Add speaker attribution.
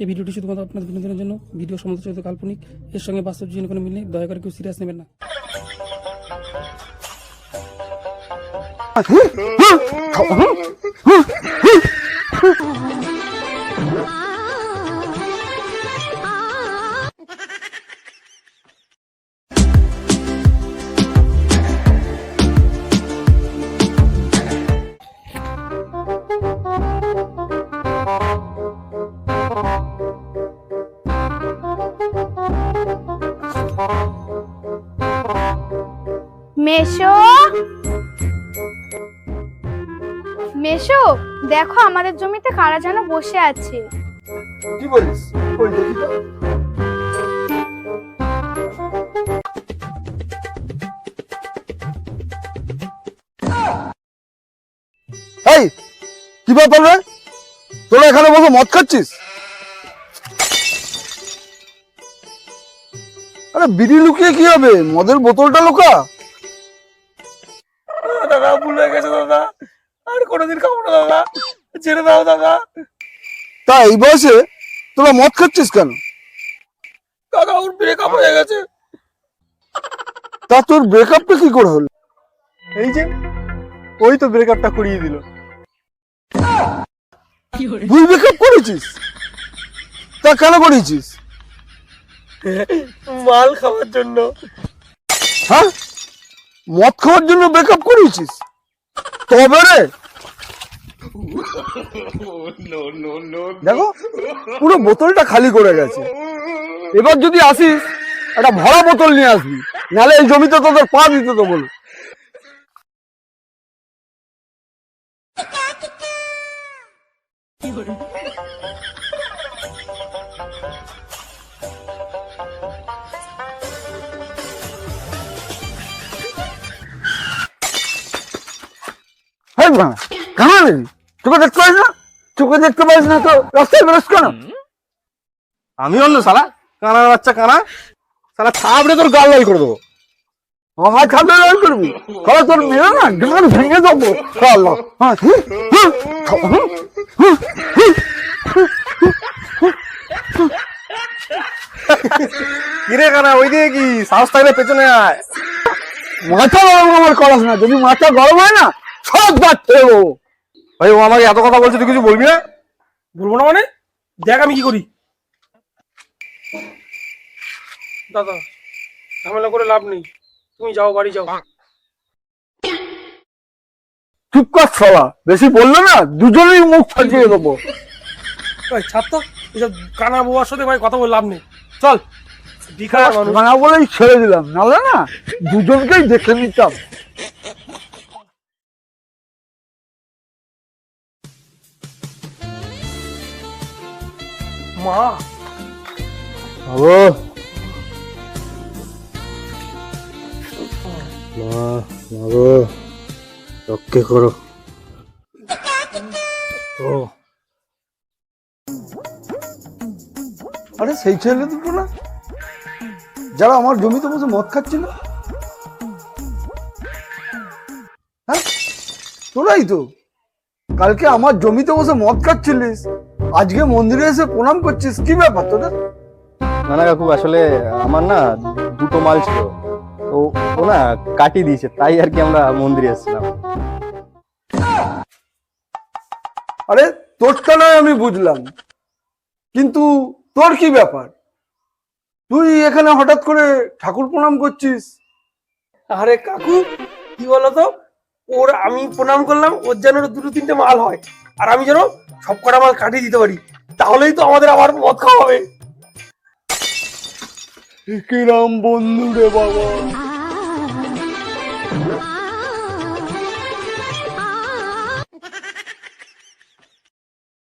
Speaker 1: এই ভিডিওটি শুধুমাত্র আপনাদের বিনোদনের জন্য। ভিডিও সমালোচিত কাল্পনিক। এর সঙ্গে বাস্তব জীবনে কোনো মিল নেই। দয়া করে কেউ সিরিয়াস নেবেন না।
Speaker 2: মেশো। মেশো, দেখো আমাদের জমিতে কারা যেন বসে আছে।
Speaker 3: কি বলিস? ওই দেখি তো। এই, কি ব্যাপার রে? তোরা এখানে বসে মদ খাচ্ছিস? আরে বিড়ি লুকিয়ে কি হবে? মদের বোতলটা লুকা।
Speaker 4: দাদা ভুল হয়ে গেছে দাদা। আর কোনোদিন খাব না দাদা। ছেড়ে দাও দাদা।
Speaker 3: তা এই বয়সে তোরা মদ খাচ্ছিস কেন?
Speaker 4: দাদা ওর ব্রেকআপ হয়ে গেছে।
Speaker 3: তা তোর ব্রেকআপটা কি করে হলো?
Speaker 4: এই যে ওই তো ব্রেকআপটা করিয়ে দিল।
Speaker 3: তুই ব্রেকআপ করেছিস? তা কেন করেছিস?
Speaker 4: মাল খাওয়ার জন্য।
Speaker 3: হ্যাঁ? মদ খাওয়ার জন্য ব্রেকআপ করেছিস? তবে রে। দেখো, পুরো বোতলটা খালি করে গেছে। এবার যদি আসিস, একটা ভরা বোতল নিয়ে আসবি। নাহলে এই জমিতে তোদের পা দিতে তো বলো হ্যাঁ নেবি চোখে দেখতে পারিস না? চোখে দেখতে পারিস না তো রাস্তায় বেরোস কেন?
Speaker 4: আমি অন্য শালা। কানা বাচ্চা কানা। থাবড়ে তোর গাল লাল করে দেবো।
Speaker 3: আমার খাবে লাল করবি? তোর মেয়ে না গান ভেঙে দেবো। হ্যাঁ হুঁ, হুঁ, হুঁ, হুঁ, হুঁ।
Speaker 4: কিরে কানা ওই দিকে কি সাহস থাকলে পেছনে আয়।
Speaker 3: মাথা গরম আমার করাস না। যদি মাথা গরম হয় না সব
Speaker 4: ভাই ও আমাকে এত কথা বলছে তুই কিছু বলবি না? বলব না মানে? দেখ আমি কি করি। দাদা ঝামেলা করে লাভ নেই। তুমি যাও বাড়ি যাও।
Speaker 3: চুপ কর ছলা বেশি বললে না দুজনেই মুখ ফাটিয়ে দেবো।
Speaker 4: ভাই ছাড় তো এসব কানা বউয়ার সাথে ভাই কথা বলে লাভ নেই। চল বিখার মানুষ।
Speaker 3: বলেই ছেড়ে দিলাম নাহলে না দুজনকেই দেখে নিতাম।
Speaker 4: মা।
Speaker 3: বাবু। মা বাবু রক্ষে করো।
Speaker 4: ও।
Speaker 3: আরে সেই ছেলে দুটো না যারা আমার জমিতে বসে মদ খাচ্ছিল। হ্যাঁ? তোরাই তো। কালকে আমার জমিতে বসে মদ খাচ্ছিলিস। আজকে মন্দিরে এসে প্রণাম করছিস? কি ব্যাপার তোদের?
Speaker 5: না না কাকু আসলে আমার না দুটো মাল ছিল। তো ও না কাটিয়ে দিয়েছে তাই আর কি আমরা মন্দিরে এসেছিলাম।
Speaker 3: আরে তোরটা নয় আমি বুঝলাম। কিন্তু তোর কি ব্যাপার? তুই এখানে হঠাৎ করে ঠাকুর প্রণাম করছিস?
Speaker 4: আরে কাকু কি বলতো? ওর আমি প্রণাম করলাম ওর যেন দুটো তিনটে মাল হয়। আর আমি যেন সব কটা মাল কাটিয়ে দিতে পারি তাহলেই তো আমাদের আবার মদ খাওয়া হবে
Speaker 3: কিরাম বন্ধু রে বাবা